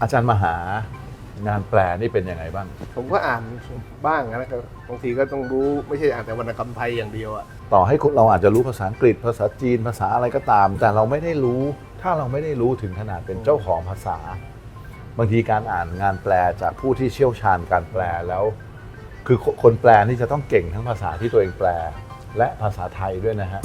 อาจารย์มหางานแปลนี่เป็นยังไงบ้าง ผมก็อ่านบ้างนะครับบางทีก็ต้องรู้ไม่ใช่อ่านแต่วรรณกรรมไทยอย่างเดียวอะต่อให้เราอาจจะรู้ภาษาอังกฤษ ภาษาจีนภาษาอะไรก็ตาม แต่เราไม่ได้รู้ ถ้าเราไม่ได้รู้ถึงขนาดเป็นเจ้าของภาษา บางทีการอ่านงานแปลจากผู้ที่เชี่ยวชาญการแปลแล้ว คือคนแปลนี่จะต้องเก่งทั้งภาษาที่ตัวเองแปล และภาษาไทยด้วยนะฮะ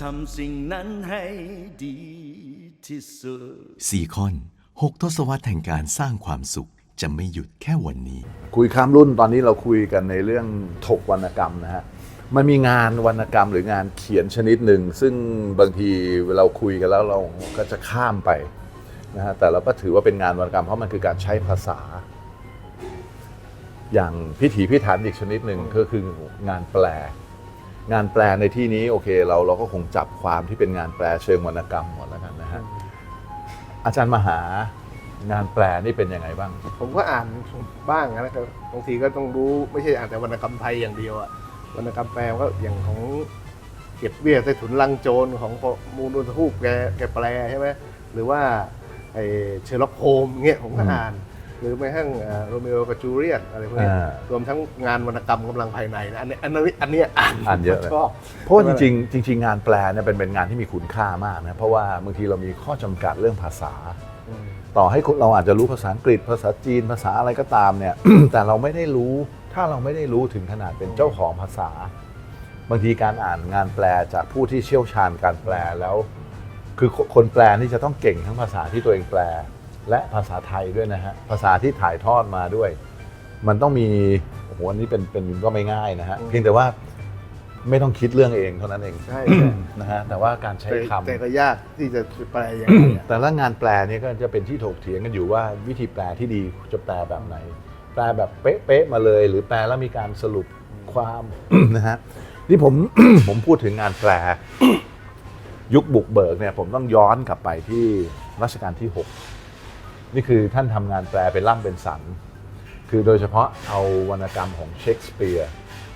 ทำสิ่งนั้นให้ดีที่สุดซีคอน6ทศวรรษแห่งการสร้างความสุขจะไม่หยุดแค่วันนี้ คุยข้ามรุ่นตอนนี้เราคุยกันในเรื่องถกวรรณกรรมนะฮะมันมีงานวรรณกรรมหรืองานเขียนชนิดหนึ่ง ซึ่งบางทีเราคุยกันแล้วเราก็จะข้ามไปนะฮะแต่เราก็ถือว่าเป็นงานวรรณกรรมเพราะมันคือการใช้ภาษา อย่างพิถีพิถันอีกชนิดหนึ่งก็คืองานแปล งานแปลในที่นี้โอเคเราเราก็คงจับความที่เป็นงานแปลเชิงวรรณกรรมหมดแล้วกันนะฮะอาจารย์มหางานแปลนี่เป็นยังไงบ้าง ผมก็อ่านบ้างนะครับบางทีก็ต้องรู้ไม่ใช่อ่านแต่วรรณกรรมไทยอย่างเดียวอะวรรณกรรมแปลก็อย่างของเก็บเบี้ยใต้ถุนลังโจรของมูลอุทฮูกแกแกแปลใช่ไหมหรือว่าไอเชอร์ล็อกโฮมเงี้ยผมก็อืมอ่าน หรือแม้กระทั่งโรมิโอกับจูเลียตอะไรพวกนี้อ่ารวมทั้งงานวรรณกรรมกำลังภายในนะอันนี้อันนี้อันนี้อ่านอ่านเยอะเลยชอบเพราะว่าจริงๆจริงๆงานแปลเนี่ยเป็นเป็นงานที่มีคุณค่ามากนะเพราะว่าบางทีเรามีข้อจำกัดเรื่องภาษาอืมต่อให้เราอาจจะรู้ภาษาอังกฤษ ภาษาจีนภาษาอะไรก็ตามเนี่ย แต่เราไม่ได้รู้ถ้าเราไม่ได้รู้ถึงขนาดเป็นเจ้าของภาษา บางทีการอ่านงานแปลจากผู้ที่เชี่ยวชาญการแปลแล้ว คือคนแปลนี่จะต้องเก่งทั้งภาษาที่ตัวเองแปล และภาษาไทยด้วยนะฮะภาษาที่ถ่ายทอดมาด้วย มันต้องมีโอ้โหอันนี้เป็นเป็นก็ไม่ง่ายนะฮะเพียงแต่ว่าไม่ต้องคิดเรื่องเองเท่านั้นเองใช่ใช่ นะฮะแต่ว่าการใช้แต่คำ แต่ก็ยากที่จะแปลอย่างไรอะ แต่ละงานแปลเนี่ยก็จะเป็นที่ถกเถียงกันอยู่ว่าวิธีแปลที่ดีจะแปลแบบไหน แปลแบบเป๊ะๆมาเลย หรือแปลแล้วมีการสรุปความ นะฮะนี่ผม ผมพูดถึงงานแปล ยุคบุกเบิกเนี่ย ผมต้องย้อนกลับไปที่รัชกาลที่ 6 นี่คือท่านทำงานแปลเป็นล่ำเป็นสัน คือโดยเฉพาะเอาวรรณกรรมของเชคสเปียร์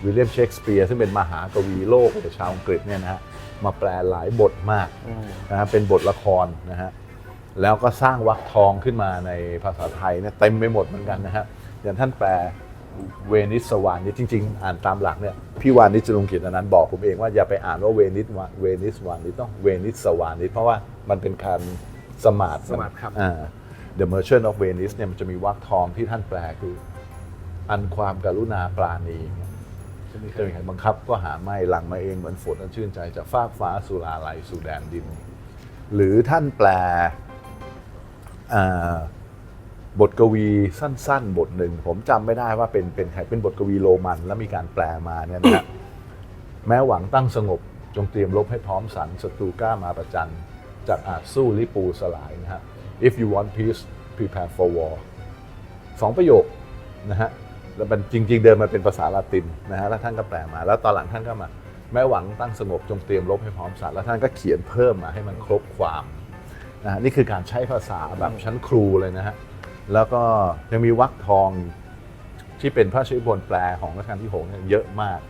วิลเลียมเชคสเปียร์ซึ่งเป็นมหากวีโลกชาวอังกฤษเนี่ยนะฮะมาแปลหลายบทมากนะฮะเป็นบทละครนะฮะแล้วก็สร้างวรรคทองขึ้นมาในภาษาไทยเนี่ยเต็มไปหมดเหมือนกันนะฮะอย่างท่านแปลเวนิสสวานิชจริง ๆ อ่านตามหลักเนี่ยพี่วานิชจรุงกิจอันนั้นบอกผมเองว่าอย่าไปอ่านว่าเวนิสวาเวนิสวานิชต้องเวนิสสวานิชเพราะว่ามันเป็นการสมาร์ทสมาร์ทครับอ่า The Merchant of Venice เนี่ยมันจะมีวรรคทองที่ท่านแปลคือ อันความกรุณาปราณีจะมีจะมีใครบังคับก็หาไม่หลังมาเองเหมือนฝนอันชื่นใจจากฟากฟ้าสุราไหลสู่แดนดิน หรือท่านแปลอ่าบทกวีสั้น ๆ บทหนึ่ง ผมจำไม่ได้ว่าเป็นเป็นใครเป็นบทกวีโรมัน แล้วมีการแปลมาเนี่ยนะฮะแม้หวังตั้งสงบจงเตรียมรบให้พร้อมสันศัตรูกล้ามาประจันจากอาจสู้ลิปูสลายนะฮะ if you want peace prepare for war สองประโยคนะฮะแล้วมันจริง ๆ เดิมมันเป็นภาษาละตินนะฮะแล้วท่านก็แปลมา แล้วตอนหลังท่านก็มา แม้หวังตั้งสงบจงเตรียมรบให้พร้อมสัตว์แล้วท่านก็เขียนเพิ่มมาให้มันครบความนะฮะนี่คือการใช้ภาษาแบบชั้นครูเลยนะฮะ แล้วก็ยังมีวรรคทองที่เป็นพระชิบนแปลของรัชกาลที่หกเนี่ยเยอะมาก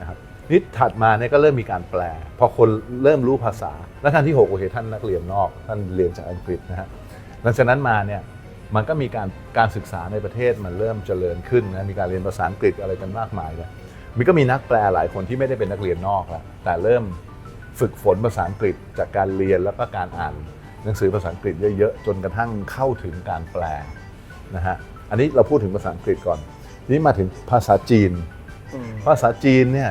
นะครับนี่ถัดมาเนี่ยก็เริ่มมีการแปล พอคนเริ่มรู้ภาษารัชกาลที่หกโอเคท่านนักเรียนนอก ท่านเรียนจากอังกฤษนะฮะ หลังจากนั้นมาเนี่ยมันก็มีการการศึกษาในประเทศมันเริ่มเจริญขึ้นนะมีการเรียนภาษาอังกฤษอะไรกันมากมายเลยมีก็มีนักแปลหลายคนที่ไม่ได้เป็นนักเรียนนอกแล้วแต่เริ่มฝึกฝนภาษาอังกฤษจากการเรียนแล้วก็การอ่านหนังสือภาษาอังกฤษเยอะๆจนกระทั่งเข้าถึงการแปลนะฮะอันนี้เราพูดถึงภาษาอังกฤษก่อนทีนี้มาถึงภาษาจีนอืมภาษาจีนเนี่ย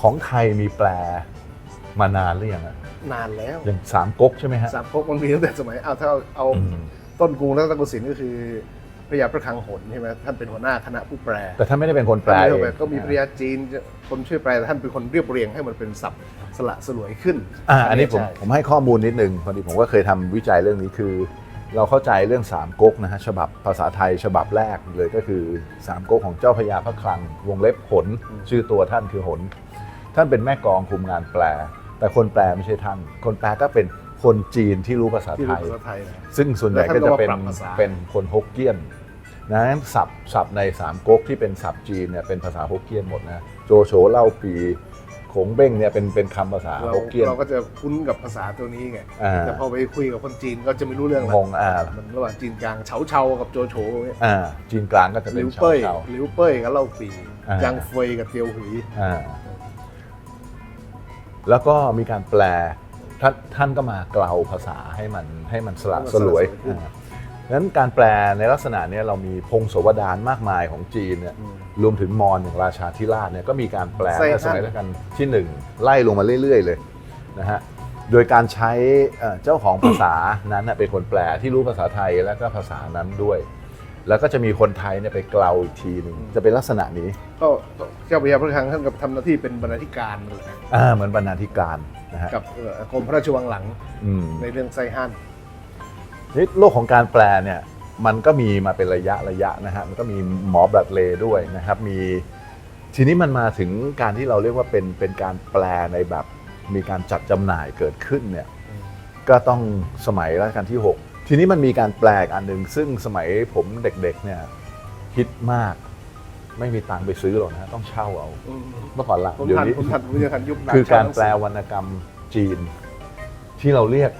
ของไทยมีแปลมานานหรือยังอะ นานแล้วอย่างสามก๊กใช่ไหมฮะสามก๊กมันมีตั้งแต่สมัยเอาถ้าเอาเอาอืมต้นกรุงรัตนโกสินทร์ก็คือพระยาพระคลังหนใช่ไหมท่านเป็นหัวหน้าคณะผู้แปลแต่ท่านไม่ได้เป็นคนแปลท่านเอไม่ได้งก็มีพระยาจีนคนช่วยแปลแต่ท่านเป็นคนเรียบเรียงให้มันเป็นศัพท์สละสลวยขึ้นอ่าอันนี้ผมใช่ผมให้ข้อมูลนิดนึงพอดีผมก็เคยทำวิจัยเรื่องนี้คือ เราเข้าใจเรื่องสามก๊กนะฮะฉบับภาษาไทยฉบับแรกเลยก็คือสามก๊กของเจ้าพระยาพระคลัง วงเล็บหนชื่อตัวท่านคือหนท่านเป็นแม่กองคุมงานแปล แต่แต่คนแปลไม่ใช่ท่าน คนแปลก็เป็นคนจีนที่รู้ภาษาที่ไทรู้ย ภาษาไทยนะ ซึ่งส่วนใหญ่ก็จะเป็นแล้วท่านก็มาปรับภาษา เป็นคนฮกเกี้ยนนะงั้นศัพท์ศัพท์ในสามก๊กที่เป็นศัพท์จีนเนี่ยเป็นภาษาฮกเกี้ยนหมดนะโจโฉเล่าปีโขงเบ้งเนี่ยเป็นเป็นคำภาษาเราฮกเกี้ยนเราก็จะคุ้นกับภาษาตัวนี้ไง อ่าแต่พอไปคุยกับคนจีนก็จะไม่รู้เรื่องละงงอ่ามันระหว่างจีนกลางเฉาเฉากับโจโฉเนี่ยอ่าจีนกลางก็จะหเป็ลินวชาวเป้ยเชาหลิวเป้ยกับเล่าปีอ่า จางเฟยกับเตียวหุย อ่า แล้วก็มีการแปลท่านท่านก็มาเกลาภาษาให้มันให้มันสละสลวยอ่านั้นการแปลในลักษณะเนี้ยเรามีพงศาวดารมากมายของจีนเนี่ยรวมถึงมอญอย่างราชาธิราชเนี่ยก็มีการแปลไส้ในฮั่นสมัยรัชกาลที่หนึ่งไล่ลงมาเรื่อย ๆ เลยนะฮะโดยการใช้เอ่อเจ้าของภาษานั้นน่ะเป็นคนแปลที่รู้ภาษาไทยแล้วก็ภาษานั้นด้วย แล้วก็จะมีคนไทยเนี่ยไปเกลาอีกทีหนึ่งจะเป็นลักษณะนี้ก็เจ้าพระยาพระคลังท่านกับทำหน้าที่เป็นบรรณาธิการนั่นแหละอ่าเหมือนบรรณาธิการนะฮะกับเอ่อกรมพระราชวังหลังอืมในเรื่องไส้ฮั่นนี่โลกของการแปลเนี่ยมันก็มีมาเป็นระยะระยะนะฮะมันก็มีหมอแบบเลด้วยนะครับ มีทีนี้มันมาถึงการที่เราเรียกว่าเป็นเป็นการแปลในแบบมีการจัดจำหน่ายเกิดขึ้นเนี่ยก็ต้องสมัยรัชกาลที่ 6 ทีนี้มันมีการแปลอีกอันหนึ่งซึ่งสมัยผมเด็กๆเนี่ยฮิตมาก ไม่มีตังค์ไปซื้อหรอกนะต้องเช่าเอาอืมเมื่อก่อนละผมเดี๋ยวทันนี้ผมทันผมจะทันยุคนั้นคือการชบหนังสืแปลวรรณกรรมจีน ที่เราเรียก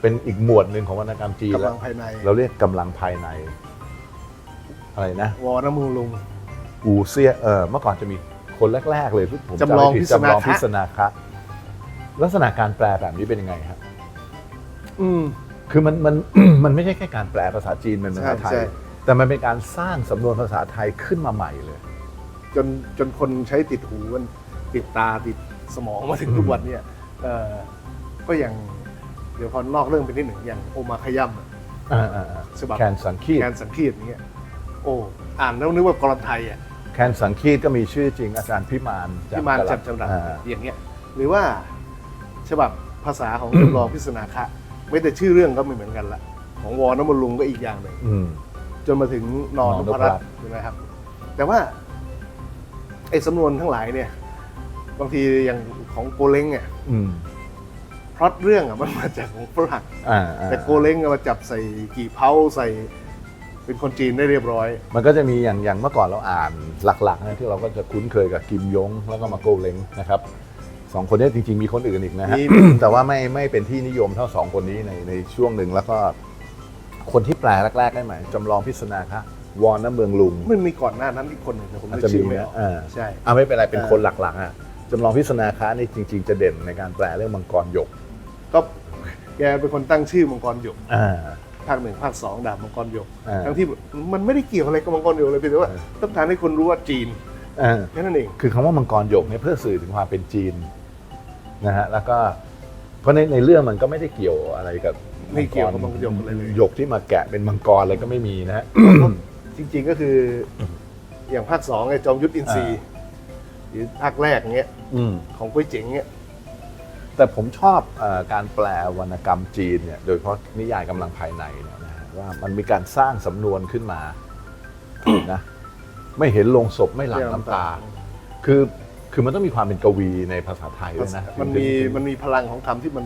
เป็นอีกหมวดหนึ่งของวรรณกรรมจีนกำแล้ลัวงภายในเราเรียกกำลังภายใน อะไรนะ วอน้ำมูลุง อูเซียเออเมื่อก่อนจะมีคนแรก ๆ เลยผมจำลองไม่ผิดพิศนาคะจำลองพิศนาคะลักษณะการแปลแบบนี้เป็นยังไงครับ อืม คือมันมัน มันไม่ใช่แค่การแปลภาษาจีนเป็นภาษาไทย ใช่ใช่ แต่มันเป็นการสร้างสำนวนภาษาไทยขึ้นมาใหม่เลย จนจนคนใช้ติดหูมันติดตาติดสมองมาถึงทุกวันเนี่ยเอ่อก็อย่างเดี๋ยวพอนอกเรื่องไปนิดหนึ่งอย่างโอมาขย่ำอะอ่าอ่าอ่าฉบับแคนสังคีตการสังคีตอย่างเงี้ยโอ้อ่านแล้วนึกว่ากรไทยอะ แคนสังคีตก็มีชื่อจริงอาจารย์พิมานที่มาจจับจำรัดอ่าอย่างเงี้ยหรือว่าฉบับภาษาของ จำลองพิศนาคะ ไม่แต่ชื่อเรื่องก็ไม่เหมือนกันละของวอน้ำมันลุงก็อีกอย่างหนึ่งอืม จนมาถึงนอนนนนพพรัรัตตน์ น์ใช่ไหมครับ แต่ว่าไอ้สำนวนทั้งหลายเนี่ย บางทีอย่างของโกเล้งเนี่ยอืมพล็อตเรื่องอะมันมาจากของฝรั่งอ่าอ่าแต่โกเล้งอะมาจับใส่กี่เผาใส่ เป็นคนจีนได้เรียบร้อย มันก็จะมีอย่างอย่างเมื่อก่อนเราอ่านหลักๆนะที่เราก็จะคุ้นเคยกับกิมยง แล้วก็มาโกเล้งนะครับ สองคนนี้จริง ๆ มีคนอื่นอีกนะฮะมีแต่ว่าไม่ไม่เป็นที่นิยมเท่าสองคนนี้ในในช่วงหนึ่งแล้วก็คนที่แปลแรกๆได้ไหมจำลองพิศนาคะวอนน้ำเมืองลุงมันมีก่อนหน้านั้นอีกคนหนึ่งแต่ผมอาจนึกจะมีชื่อไม่อนะอกอ่าใช่อ่าไม่เป็นไรเป็นเออคนหลักๆอะจำลองพิศนาคะนี่จริง ๆ จะเด่นในการแปลเรื่องมังกรหยก ก็แกเป็นคนตั้งชื่อมังกรหยกอ่าภาคหนึ่งภาคสองดาบมังกรหยกอ่าทั้งที่มันไม่ได้เกี่ยวอะไรกับมังกรหยกเลยเพียงแต่ว่าเออต้องการให้คนรู้ว่าจีนอ่าแค่นั้นเองคือคำว่ามังกรหยกเนี่ยเพื่อสื่อถึงความเป็นจีน นะฮะแล้วก็เพราะในในเรื่องมันก็ไม่ได้เกี่ยวอะไรกับไม่เกี่ยวกับมังกรหยกอะไรเลยหยกที่มาแกะเป็นมังกรอะไรก็ไม่มีนะฮะ จริง ๆก็คือ อย่างภาคสองไอ้จอมยุทธอินทรีย์หรือภาคแรกเงี้ยอืม ของกุ้ยเจ๋งเงี้ยแต่ผมชอบเออการแปลวรรณกรรมจีนเนี่ยโดยเฉพาะนิยายกำลังภายในเนี่ยนะฮะว่ามันมีการสร้างสำนวนขึ้นมานะไม่เห็นลงศพไม่หลั่งน้ำตา คือ คือมันต้องมีความเป็นกวีในภาษาไทยด้วยนะมันมีมันมีพลังของคำที่มัน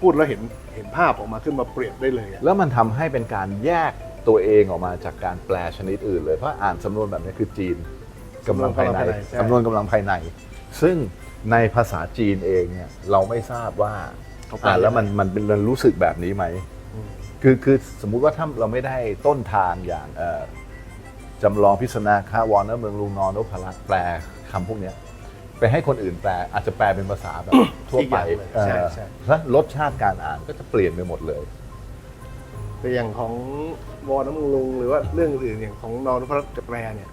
พูดแล้วเห็นเห็นภาพออกมาขึ้นมาเปรียบได้เลยอะแล้วมันทำให้เป็นการแยกตัวเองออกมาจากการแปลชนิดอื่นเลยเพราะอ่านสำนวนแบบนี้คือจีนกำลังภายในใช่สำนวนกำลังภายใน ซึ่งในภาษาจีนเองเนี่ยเราไม่ทราบว่าเขาปอ่านแล้วมันมันเป็นมันรู้สึกแบบนี้ไหมอืมคือคือสมมุติว่าถ้าเราไม่ได้ต้นทางอย่างเอ่อจำลองพิศนาคาวอนเนอร์เมืองลุงนอนนพรัตน์แปล คำพวกเนี้ยไปให้คนอื่นแปลอาจจะแปลเป็นภาษาแบบทั่วไปอีกอย่างเลยเอ่อใช่ใช่แล้วรสชาติการอ่านก็จะเปลี่ยนไปหมดเลย แต่อย่างของวอน้ำมึงลุงหรือว่าเรื่องอื่นอย่างของนอนพระรัตน์แปลเนี่ย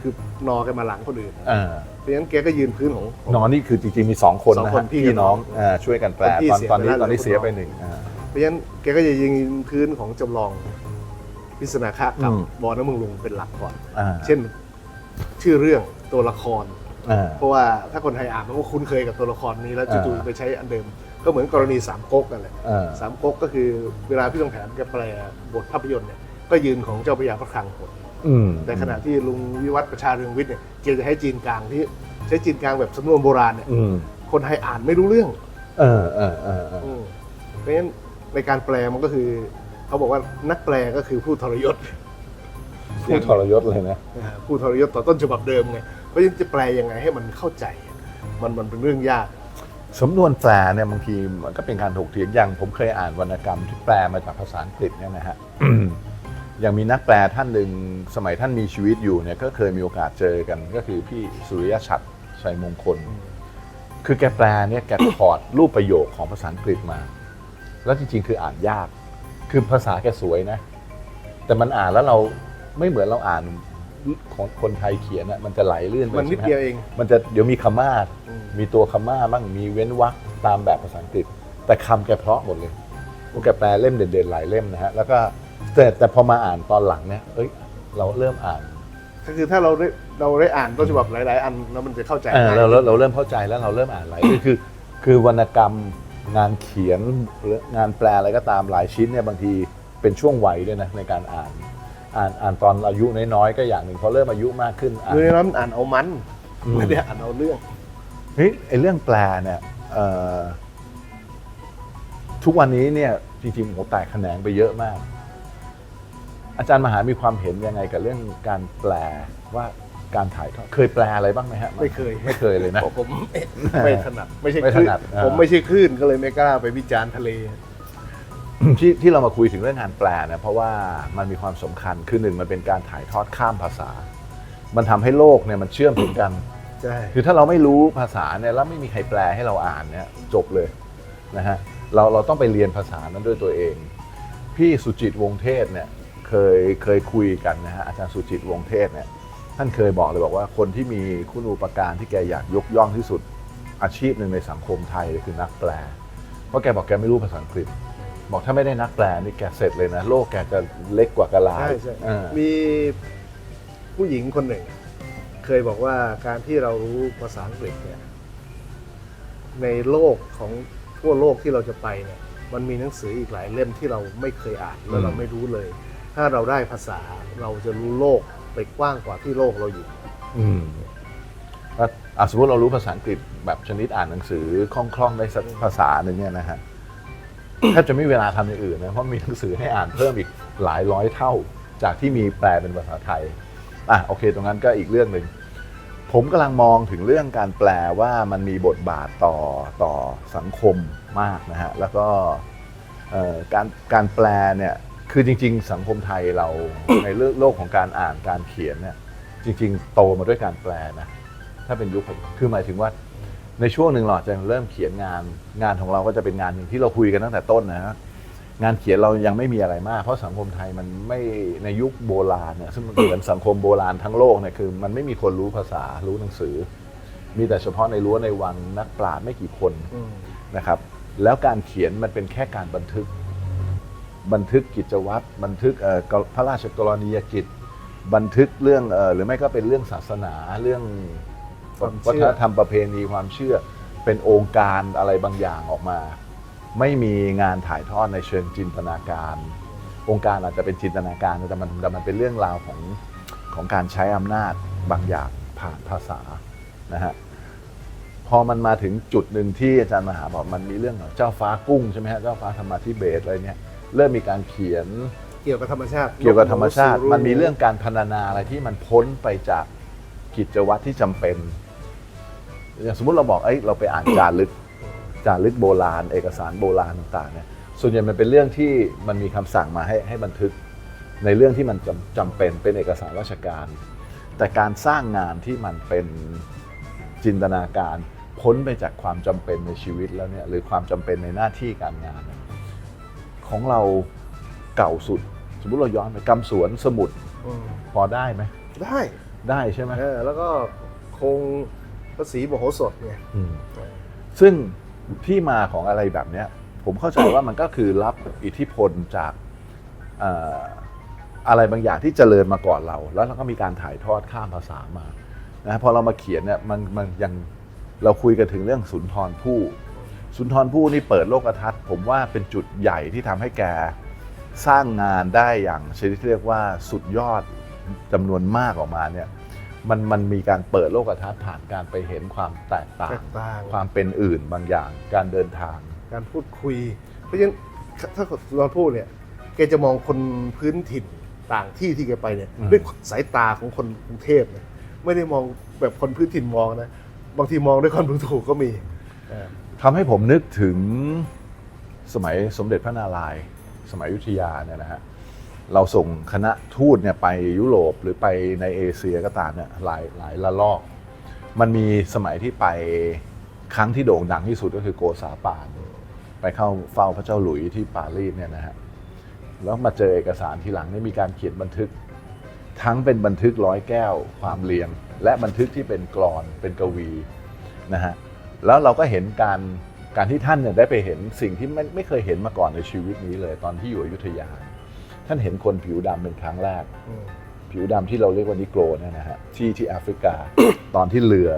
คือนอแกันมาหลังคนอื่นอ่าเพราะฉะนั้นแกก็ยืนพื้นของของ นอนนี่คือจริงๆมีสองคนสองนะคฮะนพี่พี่น้องกับน้องอ่าช่วยกันแปลคนพี่ตอนเสียตอนนี้ไปแล้วตอนนี้เหลือเสียคนน้องไปหนึ่งอ่า เพราะฉะนั้นแกก็จะยืนพื้นของจำลองพิศนาคะกับอืม วอน้ำมึงลุงเป็นหลักก่อน อ่า เช่น ชื่อเรื่อง ตัวละครอ่าเพราะว่าถ้าคนไทยอ่านมันก็คุ้นเคยกับตัวละครนี้แล้วจู่อ่าๆๆไปใช้อันเดิม ก็เหมือนกรณีสามก๊กนั่นแหละอ่าสามก๊กก็คือเวลาพี่ต้องแผนแกแปลบทภาพยนตร์เนี่ยก็ยืนของเจ้าพระยาพระคลังหมดอืมแต่ขณะที่ลุงวิวัฒน์ประชาเรืองวิทย์เนี่ยแกจะให้จีนกลางที่ใช้จีนกลางแบบสำนวนโบราณเนี่ยอืมคนไทยอ่านไม่รู้เรื่อง เออเออเออเอออืมเพราะฉะนั้นในการแปลมันก็คือ เขาบอกว่านักแปลก็คือผู้ทรยศผู้ทรยศเลยนะอ่าผู้ทรยศต่อต้นฉบับเดิมไง เพราะฉะนั้นจะแปลยังไงให้มันเข้าใจ มันมันเป็นเรื่องยาก สำนวนแปลเนี่ยบางทีมันก็เป็นการถกเถียงอย่างผมเคยอ่านวรรณกรรมที่แปลมาจากภาษาอังกฤษเนี่ยนะฮะ อย่างมีนักแปลท่านหนึ่งสมัยท่านมีชีวิตอยู่เนี่ยก็เคยมีโอกาสเจอกัน ก็คือพี่สุริยชัดชัยมงคล คือแกแปลเนี่ยแกถอดรูปประโยคของภาษาอังกฤษมา แล้วจริงๆ คืออ่านยาก คือภาษาแกสวยนะ แต่มันอ่านแล้วเราไม่เหมือนเราอ่าน ของคนไทยเขียนอะมันจะไหลเลื่อนไปมันนิดใช่ไหเดียวเอง มันจะเดี๋ยวมีคำมาอืม มีตัวคำม่าบ้างมีเว้นวรรคตามแบบภาษาอังกฤษ แต่คำแกเพราะหมดเลยพวกแกแปลเล่มเด่นๆหลายเล่มนะฮะแล้วก็แต่แต่พอมาอ่านตอนหลังเนี่ยเอ้ยเราเริ่มอ่าน ก็คือถ้าเราได้เราได้อ่านต้นฉบับหลาย ๆ อันแล้วมันจะเข้าใจเออง่ายเราเราเราเริ่มเข้าใจแล้วเราเริ่มอ่านหลาย คือคือคือวรรณกรรมงานเขียนหรืองานแปลอะไรก็ตามหลายชิ้นเนี่ยบางทีเป็นช่วงวัยด้วยนะในการอ่าน อ่านอ่านตอนอายุน้อยๆก็อย่างหนึ่งพอเริ่มอายุมากขึ้นอ่านคือในนั้นอ่านเอามันอืม ไม่ได้อ่านเอาเรื่อง เฮ้ยไอเรื่องแปลเนี่ยเอ่อทุกวันนี้เนี่ยจริงๆผมแตกแขนงไปเยอะมาก อาจารย์มหามีความเห็นยังไงกับเรื่องการแปลว่าการถ่ายทอดเคยแปลอะไรบ้างไหมฮะไม่เคย ไม่เคยเลยนะ เพราะผมไม่ถนัดไม่ใช่ไม่คถลื่นนัดอ่า ผมไม่ใช่คลื่นก็เลยไม่กล้าไปวิจารณ์ทะเล ที่ที่เรามาคุยถึงเรื่องงานแปลนะเพราะว่ามันมีความสำคัญคือหนึ่งมันเป็นการถ่ายทอดข้ามภาษา มันทำให้โลกเนี่ยมันเชื่อมถึงกันใช่คือถ้าเราไม่รู้ภาษาเนี่ยแล้วไม่มีใครแปลให้เราอ่านเนี่ยจบเลยนะฮะเราเราต้องไปเรียนภาษานั้นด้วยตัวเอง พี่สุจิตวงศ์เทศเนี่ยเคยเคยคุยกันนะฮะอาจารย์สุจิตวงศ์เทศเนี่ยท่านเคยบอกเลยบอกว่าคนที่มีคุณูปการที่แกอยากยกย่องที่สุดอาชีพหนึ่งในสังคมไทยเลยคือนักแปล เพราะแกบอกแกไม่รู้ภาษาอังกฤษ บอกถ้าไม่ได้นักแปลนี่แกเสร็จเลยนะ โลกแกจะเล็กกว่ากะลาใช่ใช่เออมีผู้หญิงคนหนึ่ง เคยบอกว่าการที่เรารู้ภาษาอังกฤษเนี่ยในโลกของทั่วโลกที่เราจะไปเนี่ย มันมีหนังสืออีกหลายเล่มที่เราไม่เคยอ่านแล้วเราไม่รู้เลย ถ้าเราได้ภาษาเราจะรู้โลกไปกว้างกว่าที่โลกเราอยู่ อืมว่าอะสมมติเรารู้ภาษาอังกฤษแบบชนิดอ่านหนังสือคล่องๆได้สักภาษาหนึ่งเนี่ยนะฮะ แทบจะไม่มีเวลาทำอย่างอื่นนะเพราะมีหนังสือให้อ่านเพิ่มอีกหลายร้อยเท่า จากที่มีแปลเป็นภาษาไทยอะโอเค ตรงนั้นก็อีกเรื่องหนึ่งผมกำลังมองถึงเรื่องการแปลว่ามันมีบทบาทต่อต่อสังคมมากนะฮะแล้วก็การการแปลเนี่ยคือจริง ๆ สังคมไทยเราในเรื่องโลกของการอ่านการเขียนเนี่ยจริง ๆ โตมาด้วยการแปลนะถ้าเป็นยุคคือหมายถึงว่า ในช่วงหนึ่งเราอาจจะเริ่มเขียนงานงานของเราก็จะเป็นงานหนึ่งที่เราคุยกันตั้งแต่ต้นนะฮะงานเขียนเรายังไม่มีอะไรมาก เพราะสังคมไทยมันไม่ในยุคโบราณเนี่ยซึ่งมันเหมือนสังคมโบราณทั้งโลกเนี่ยคือมันไม่มีคนรู้ภาษารู้หนังสือ มีแต่เฉพาะในรั้วในวังนักปราชญ์ไม่กี่คนอืมนะครับ แล้วการเขียนมันเป็นแค่การบันทึก บันทึกกิจวัตรบันทึกเอ่อกพระราชกรณียกิจ บันทึกเรื่องเอ่อหรือไม่ก็เป็นเรื่องศาสนาเรื่องค วามวัเชื่ฒอนธรรมประเพณีความเชื่อเป็นองค์การอะไรบางอย่างออกมา ไม่มีงานถ่ายทอดในเชิงจินตนาการ องค์การอาจจะเป็นจินตนาการแต่มันแต่มันเป็นเรื่องราวของของการใช้อำนาจบางอย่างผ่านภาษานะฮะพอมันมาถึงจุดหนึ่งที่อาจารย์มหาบอกมันมีเรื่องของเจ้าฟ้ากุ้งใช่ไหมฮะเจ้าฟ้าธรรมาธิเบศอะไรเนี่ยเริ่มมีการเขียนเกี่ยวกับธรรมชาติเกี่ยวกับธรรมชาติสู่มันมีเรื่องการพรรณนาอะไรที่มันพ้นไปจากกิจวัตรที่จำเป็น อย่างสมมุติเราบอกเอ้ยเราไปอ่านจารึกจารึกโบราณ เอกสารโบราณต่างๆเนี่ยส่วนใหญ่มันเป็นเรื่องที่มันมีคำสั่งมาให้ให้บันทึกในเรื่องที่มันจำจำเป็นเป็นเอกสารราชการ แต่การสร้างงานที่มันเป็นจินตนาการพ้นไปจากความจำเป็นในชีวิตแล้วเนี่ยหรือความจำเป็นในหน้าที่การงานเนี่ยของเราเก่าสุด สมมุติเราย้อนไปกำสวนสมุดอืมพอได้ไหมได้ได้ใช่ไหมเออแล้วก็คง ภาษีมโหสถเนี่ยอืมซึ่งที่มาของอะไรแบบเนี้ย ผมเข้าใจว่ามันก็คือรับอิทธิพลจากเอ่ออะไรบางอย่างที่เจริญมาก่อนเรา แล้วเราก็มีการถ่ายทอดข้ามภาษามานะพอเรามาเขียนเนี่ยมันมันยังเราคุยกันถึงเรื่องสุนทรภู่สุนทรภู่นี่เปิดโลกทัศน์ผมว่าเป็นจุดใหญ่ที่ทำให้แกสร้างงานได้อย่างชนิดที่เรียกว่าสุดยอดจำนวนมากออกมาเนี่ย มันมันมีการเปิดโลกทัศน์ผ่านการไปเห็นความแตกต่าแตงกต่าง ความเป็นอื่นบางอย่าง การเดินทาง การพูดคุย เพราะฉะนั้นถ้าเราพูดเนี่ยแกจะมองคนพื้นถิ่นต่างที่ที่แกไปเนี่ยอืม ด้วยสายตาของคนกรุงเทพเนี่ยไม่ได้มองแบบคนพื้นถิ่นมองนะบางทีมองด้วยความดูถูกก็มีเออทำให้ผมนึกถึงสมัยสมเด็จพระนารายณ์สมัยอยุธยาเนี่ยนะฮะ เราส่งคณะทูตเนี่ยไปยุโรปหรือไปในเอเชียก็ตามเนี่ยหลายหลายละลอก มันมีสมัยที่ไปครั้งที่โด่งดังที่สุดก็คือโกษาปานไปเข้าเฝ้าพระเจ้าหลุยที่ปารีสเนี่ยนะฮะแล้วมาเจอเอกสารทีหลังนี่มีการเขียนบันทึก ทั้งเป็นบันทึกร้อยแก้วความเรียง และบันทึกที่เป็นกรอนเป็นกวีนะฮะแล้วเราก็เห็นการการที่ท่านเนี่ยได้ไปเห็นสิ่งที่ไม่ไม่เคยเห็นมาก่อนในชีวิตนี้เลยตอนที่อยู่อยุธยา ท่านเห็นคนผิวดำเป็นครั้งแรกอืมผิวดำที่เราเรียกว่านิโกรเนี่ยนะฮะที่ที่แอฟริกา ตอนที่เรือ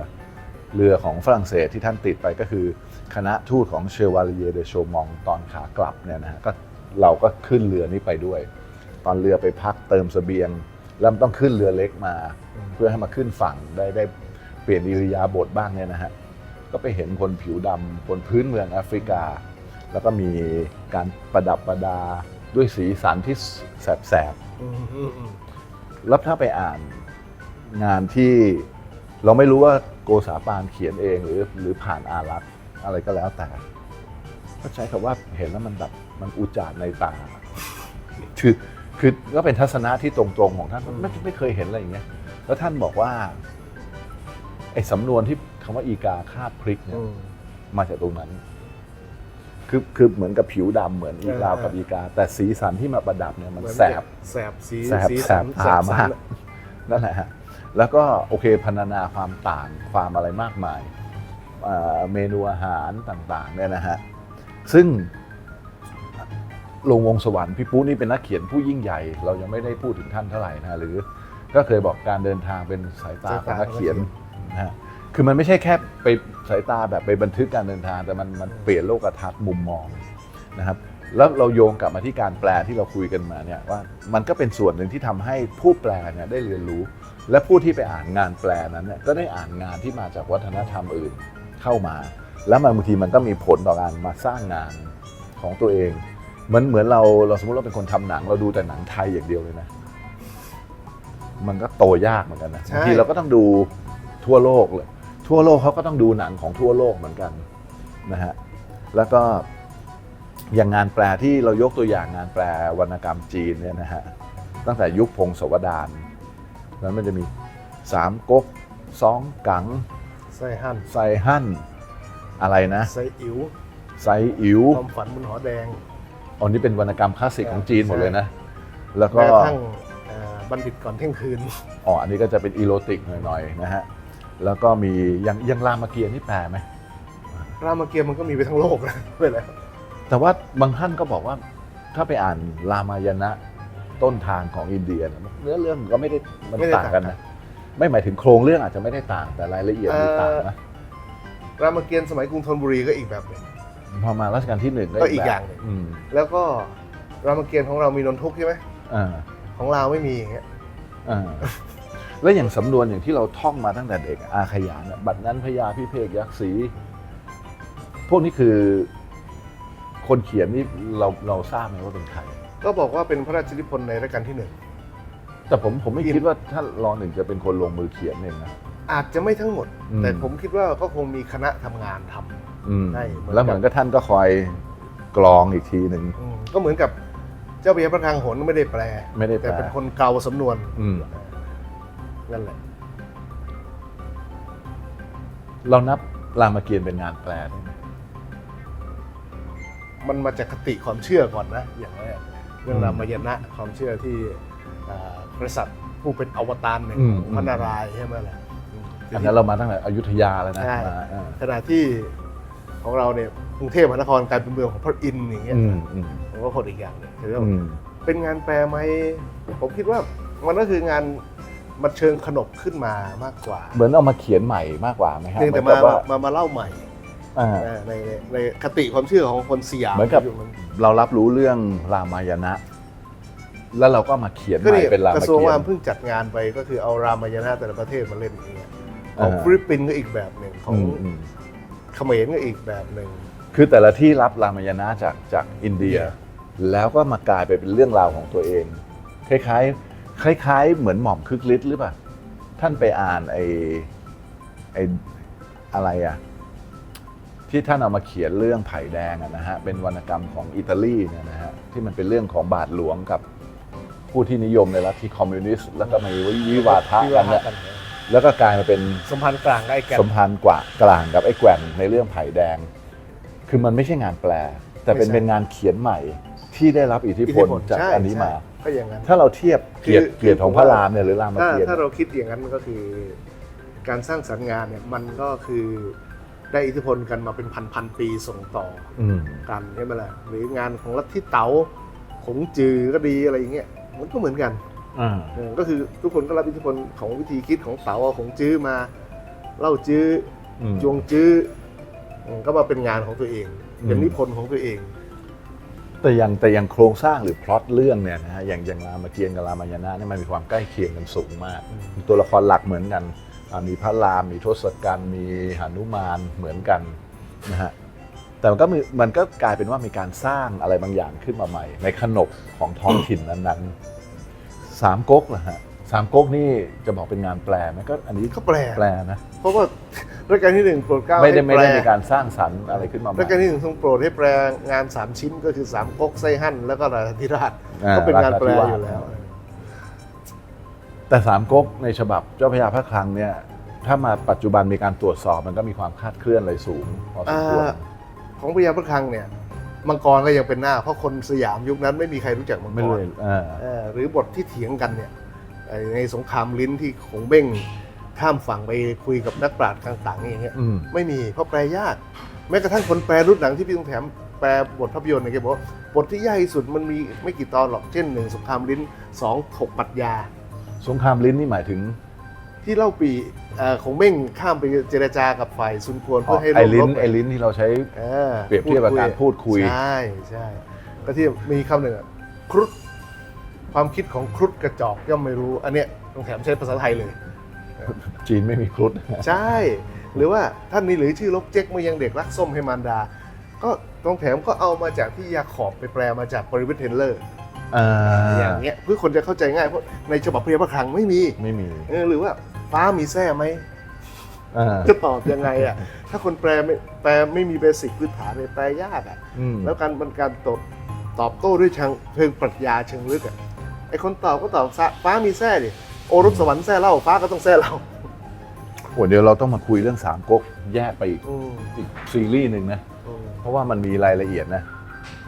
เรือของฝรั่งเศสที่ท่านติดไปก็คือ คณะทูตของเชวาลีเยเดโชมองตอนขากลับเนี่ยนะฮะก็เราก็ขึ้นเรือนี้ไปด้วย ตอนเรือไปพักเติมเสบียงแล้วมันต้องขึ้นเรือเล็กมา เพื่อให้มาขึ้นฝั่งได้ได้เปลี่ยนอิริยาบถบ้างเนี่ยนะฮะก็ไปเห็นคนผิวดำคนพื้นเมืองแอฟริกา แล้วก็มีการประดับประดา ด้วยสีสันที่แสบๆอืมอืมอืมแล้วถ้าไปอ่านงานที่เราไม่รู้ว่าโกษาปานเขียนเองหรือหรือผ่านอารักษ์อะไรก็แล้วแต่ ก็ใช้คำว่าเห็นแล้วมันแบบมันอุจจาดในตาคือคือก็เป็นทัศนะที่ตรงๆของท่านไม่ไม่เคยเห็นอะไรอย่างเงี้ยแล้วท่านบอกว่าไอ้สำนวนที่คำว่าอีกาคาบพริกเนี่ยอืมมาจากตรงนั้น คือคือเหมือนกับผิวดำเหมือนอีกาเออกับอีกา แต่สีสันที่มาประดับเนี่ยมันเหมือนแสบ แสบสีแสบสีแสสับนตาแสบสันมากนั่นแหละฮะแล้วก็โอเคพรรณนาความต่างความอะไรมากมายอ่าเมนูอาหารต่างๆเนี่ยนะฮะซึ่งลงวงสวรรค์พี่ปูนี่เป็นนักเขียนผู้ยิ่งใหญ่ เรายังไม่ได้พูดถึงท่านเท่าไหร่นะหรือ ก็เคยบอกการเดินทางเป็นสายตาของนักเขียนนะฮะ คือมันไม่ใช่แค่ไปสายตาแบบไปบันทึกการเดินทาง แต่มันมันเปลี่ยนโลกทัศน์มุมมองนะครับแล้วเราโยงกลับมาที่การแปลที่เราคุยกันมาเนี่ยว่ามันก็เป็นส่วนหนึ่งที่ทำให้ผู้แปลเนี่ยได้เรียนรู้ และผู้ที่ไปอ่านงานแปลนั้นเนี่ยก็ได้อ่านงานที่มาจากวัฒนธรรมอื่นเข้ามา แล้วมันบางทีมันก็มีผลต่อการมาสร้างงานของตัวเองเหมือนเหมือนเราเราสมมติเราเป็นคนทำหนัง เราดูแต่หนังไทยอย่างเดียวเลยนะ มันก็โตยากเหมือนกันนะบางทีเราก็ต้องดูทั่วโลกเลย ทั่วโลกเขาก็ต้องดูหนังของทั่วโลกเหมือนกันนะฮะแล้วก็อย่างงานแปลที่เรายกตัวอย่างงานแปลวรรณกรรมจีนเนี่ยนะฮะตั้งแต่ยุคพงศาวดารนั้นมันจะมีสามก๊กสองกังไส้หั่นไซฮั่นอะไรนะไส้อิ๋วไซอิ๋วความฝันบนหอแดงอันนี้เป็นวรรณกรรมคลาสสิกของจีนหมดเลยนะ แล้วก็แม้กระทั่งเอ่อบัณฑิตก่อนเที่ยงคืน อ๋ออันนี้ก็จะเป็นอีโรติกหน่อยๆนะฮะ แล้วก็มียังยังรามเกียรติ์นี่แปลไหมรามเกียรติ์มันก็มีไปทั้งโลกนะไปแล้วแต่ว่าบางท่านก็บอกว่าถ้าไปอ่านรามายณะต้นทางของอินเดียเนี่ยเนื้อเรื่องก็ไม่ได้มันต่างกันนะไม่หมายถึงโครงเรื่องอาจจะไม่ได้ต่างแต่รายละเอียดมีต่างนะรามเกียรติ์สมัยกรุงธนบุรีก็อีกแบบหนึ่งพอมารัชกาลที่หนึ่งก็อีกแบบอย่างหนึ่งอืมแล้วก็รามเกียรติ์ของเรามีนนทุกข์ใช่ไหมอ่าของเราวไม่มีอย่างเงี้ยอ่า แล้วอย่างสำนวนอย่างที่เราท่องมาตั้งแต่เด็กอะอาขยานอะบัดนั้นพญาพิเภกยักษ์ศรีพวกนี้คือคนเขียนนี่เราเราทราบไหมว่าเป็นใครก็บอกว่าเป็นพระราชนิพนธ์ในรัชกาลที่หนึ่งแต่ผมผมไม่คิดว่าถ้ารอหนึ่งจะเป็นคนลงมือเขียนเองนะอาจจะไม่ทั้งหมดอืมแต่ผมคิดว่าก็คงมีคณะทำงานทำอืมใช่เหมือนกับแล้วเหมือนกับท่านก็คอยกรองอีกทีหนึ่งอืมก็เหมือนกับเจ้าเบียร์พระคลังหนไม่ได้แปลไม่ได้แปลแต่เป็นคนเกาสำนวนอืม นั่นแหละ เรานับรามเกียรติ์เป็นงานแปลได้ไหมมันมาจากคติความเชื่อก่อนนะ อย่างแรกเรื่องอืมรามายณะความเชื่อที่อ่ากษัตริย์ผู้เป็นอวตารหนึ่งอืมของพระนารายณ์ใช่ไหมล่ะอืมอันนั้นเรามาตั้งแต่อยุธยาแล้วนะใช่มาอ่าขณะที่ของเราเนี่ยกรุงเทพมหานครกลายเป็นเมืองของพระอินทร์อย่างเงี้ยอืมอืมผมว่าคนอีกอย่างหนึ่งคือว่าอืมเป็นงานแปลไหมผมคิดว่ามันก็คืองาน มาเชิงขนบขึ้นมามากกว่าเหมือนเอามาเขียนใหม่มากกว่าไหมฮะเพียงแต่เหมืมาอนกับว่ามามาเล่าใหม่อ่านะในในคติความเชื่อของคนสยามเหมือนกับที่ยู่มันเรารับรู้เรื่องรามายณะ แล้วเราก็มาเขียนใหก็ม่นี่เป็นรามกระทรวงเกียวัรฒนติเพิ่งจัดงานไปก็คือเอารามายณะแต่ละประเทศมาเล่นอย่างเงี้ยของอ่าฟิลิปปินส์ก็อีกแบบหนึ่งของอืมอืมเขมรก็อีกแบบหนึ่ง คือแต่ละที่รับรามายณะจากจากอินเดีย แล้วก็มากลายไปเป็นเรื่องราวของตัวเอง คล้ายๆ คล้ายๆ เหมือนหม่อมคึกฤทธิ์หรือเปล่า ท่านไปอ่านไอ้ไอ้อะไรอะที่ท่านเอามาเขียนเรื่องไผ่แดงอะนะฮะเป็นวรรณกรรมของอิตาลีเนี่ยนะฮะที่มันเป็นเรื่องของบาทหลวงกับผู้ที่นิยมในลัทธิคอมมิวนิสต์แล้วก็มีวิวาทะกันเนี่ยแล้วก็กลายมาเป็นสมพันธ์กลางกับไอ้แกนสมพันธ์กว่ากลางกับไอ้แกว่นในเรื่องไผ่แดง คือมันไม่ใช่งานแปล แต่เป็นไม่ใช่เป็นงานเขียนใหม่ที่ได้รับอิทธิพลจากใช่อันนี้มาใช่ ก็อย่างนั้น ถ้าเราเทียบเกียรติคือเกียรติของพระรามเนี่ยหรือรามถ้าเกียรติถ้าเราคิดอย่างนั้นก็คือ การสร้างสรรค์งานเนี่ยมันก็คือได้อิทธิพลกันมาเป็นพันพันๆปีส่งต่ออืมกันใช่ไหมล่ะหรืองานของลัทธิเต๋าขงจือก็ดีอะไรอย่างเงี้ยมันก็เหมือนกันอ่าเออก็คือทุกคนก็รับอิทธิพลของวิธีคิดของเต๋าเอาของจื้อมาเล่าจื้ออืมจวงจื้ออืมก็มาเป็นงานของตัวเองอืมเป็นนิพนธ์ของตัวเอง แต่อย่างแต่อย่างโครงสร้างหรือพล็อตเรื่องเนี่ยนะฮะอย่างอย่างรามเกียรติ์กับรามายณะเนี่ยมันมีความใกล้เคียงกันสูงมาก ตัวละครหลักเหมือนกันอ่ามีพระรามมีทศกัณฐ์มีหนุมานเหมือนกันนะฮะแต่มันก็มีมันก็กลายเป็นว่ามีการสร้างอะไรบางอย่างขึ้นมาใหม่ ในขนบของท้องถิ่นนั้นๆสามก๊กเหรอฮะสามก๊กนี่จะบอกเป็นงานแปลไหมก็อันนี้ก็แปล แปลนะ เพราะว่า รัชกาลที่หนึ่งโปรดเกล้าไม่ได้ให้ไม่แปลได้มีการสร้างสรรค์อะไรขึ้นมาใหรัม่ชกาลที่หนึ่งทรงโปรดให้แปลงานสามชิ้นก็คือสามก๊กไส้หั่นแล้วก็ราชธิราชอ่า ก็เป็นงานแปลราชธิวาสอยู่แล้ว แต่สามก๊กในฉบับเจ้าพระยาพระคลังเนี่ยถ้ามาปัจจุบันมีการตรวจสอบมันก็มีความคลาดเคลื่อนอะไรสูงพอสมควรอ่า ของพญาพระคลังเนี่ย มังกรก็ยังเป็นหน้า เพราะคนสยามยุคนั้นไม่มีใครรู้จักมังไม่กเลรยอ่า เออหรือบทที่เถียงกันเนี่ยไอ้ในสงครามลิ้นที่ขงเบ้ง ข้ามฝั่งไปคุยกับนักปราชญ์ต่างๆอย่างเงี้ย อืม ไม่มีเพราะแปลยาก แม้กระทั่งคนแปลรุ่นหลังที่พี่ต้องแถมแปลบทภาพยนตร์เนี่ยแกบอกว่าบทที่ยากที่สุดมันมีไม่กี่ตอนหรอกเช่นหนึ่งสงครามลิ้นสองถกปรัชญาสงครามลิ้นนี่หมายถึง ที่เล่าปีเอ่อของเบ้งข้ามไปเจรจากับฝ่ายซุนกวนเพื่อให้ไอ้ร่วมลิ้รนบไอ้ลิ้นที่เราใช้ เออเปรียบเทียบกับการพูดคุย ใช่ใช่ก็ที่มีคำหนึ่งอะครุฑความคิดของครุฑกระจอกย่อมไม่รู้ อันเนี้ยต้องแถมใช้ภาษาไทยเลย จีนไม่มีครุฑใช่ หรือว่าท่านนี้หรือชื่อลกเจ๊กเมื่อยังเด็กรักส้มให้มารดา ก็ตรงแถมก็เอามาจากที่ยาขอบไปแปลมาจากบริวิทเทนเลอร์อ่าอย่างเงี้ยเพื่อคนจะเข้าใจง่ายเพราะในฉบับพระยาพระคลังไม่มีไม่มีเออหรือว่าฟ้ามีแส้ไหมอ่าจะตอบยังไงอะถ้าคนแปลไม่แปลไม่มีเบสิกพื้นฐานเลยแปลยากอะอืมแล้วการมันการตอบตอบโต้ด้วยเชิงเชิงปรัชญาเชิงลึกอะไอคนตอบก็ตอบซะฟ้ามีแส้ดิ โอรสสวรรค์แส้เล่าฟ้าก็ต้องแส้เล่าโอ้เดี๋ยวเราต้องมาคุยเรื่องสามก๊กแยกไปอีกอืมอีกซีรีส์หนึ่งนะ อืม เพราะว่ามันมีรายละเอียดนะ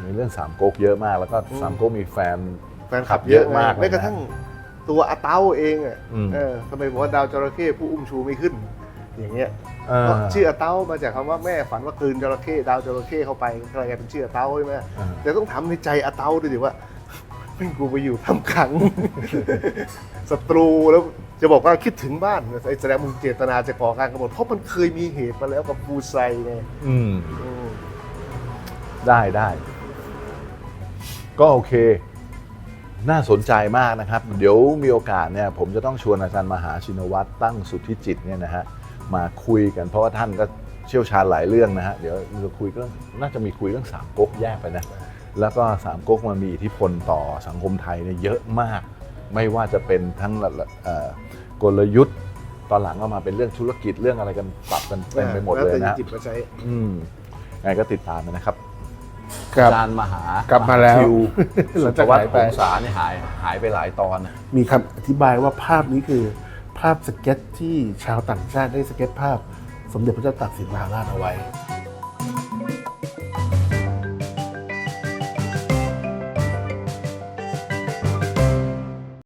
มีเรื่องสามก๊กเยอะมากแล้วก็อืม สามก๊กมีแฟน แฟนคลับเยอะเยอะมากไงแม้กระทั่งตัวอาเต้าเองอะอืมเออทำไมบอกว่าดาวจระเข้ผู้อุ้มชูไม่ขึ้น อย่างเงี้ยเออเพราะชื่ออาเต้ามาจากคำว่าแม่ฝันว่ากลืนจระเข้ดาวจระเข้เข้าไปก็เลยกลายเป็นชื่ออาเต้าใช่ไหมเออแต่ต้องทำในใจอาเต้าด้วยดิว่า เป็นกูไปอยู่ทำขัง ศัตรูแล้วจะบอกว่าคิดถึงบ้านไอ้แสดงมึงเจตนาจะก่อการกบฏเพราะมันเคยมีเหตุมาแล้วกับบูไซไงอืม อืมได้ได้ ก็โอเค น่าสนใจมากนะครับ เดี๋ยวมีโอกาสเนี่ย ผมจะต้องชวนอาจารย์มหาชินวัตรตั้งสุทธิจิตเนี่ยนะฮะมาคุยกันเพราะว่าท่านก็เชี่ยวชาญหลายเรื่องนะฮะเดี๋ยวเราคุยเรื่องน่าจะมีคุยเรื่องสามก๊กแยกไปนะ แล้วก็สามก๊กมันมีอิทธิพลต่อสังคมไทยเนี่ยเยอะมาก ไม่ว่าจะเป็นทั้งเอ่อกลยุทธ์ตอนหลังก็มาเป็นเรื่องธุรกิจเรื่องอะไรกันปรับกันเต็มไปหมดเลยแล้วแต่นะจิตมาใช้อืมยังไงก็ติดตามนะครับครับอาจารย์มหากลับมาแล้วคิวหลัสุงจากภวัตหายพไปงษาเนี่ยหายหายไปหลายตอนนะมีคำอธิบายว่าภาพนี้คือ ภาพสเก็ตที่ชาวต่างชาติได้สเก็ตภาพ สมเด็จพระเจ้าตากสินมหาราชเอาไว้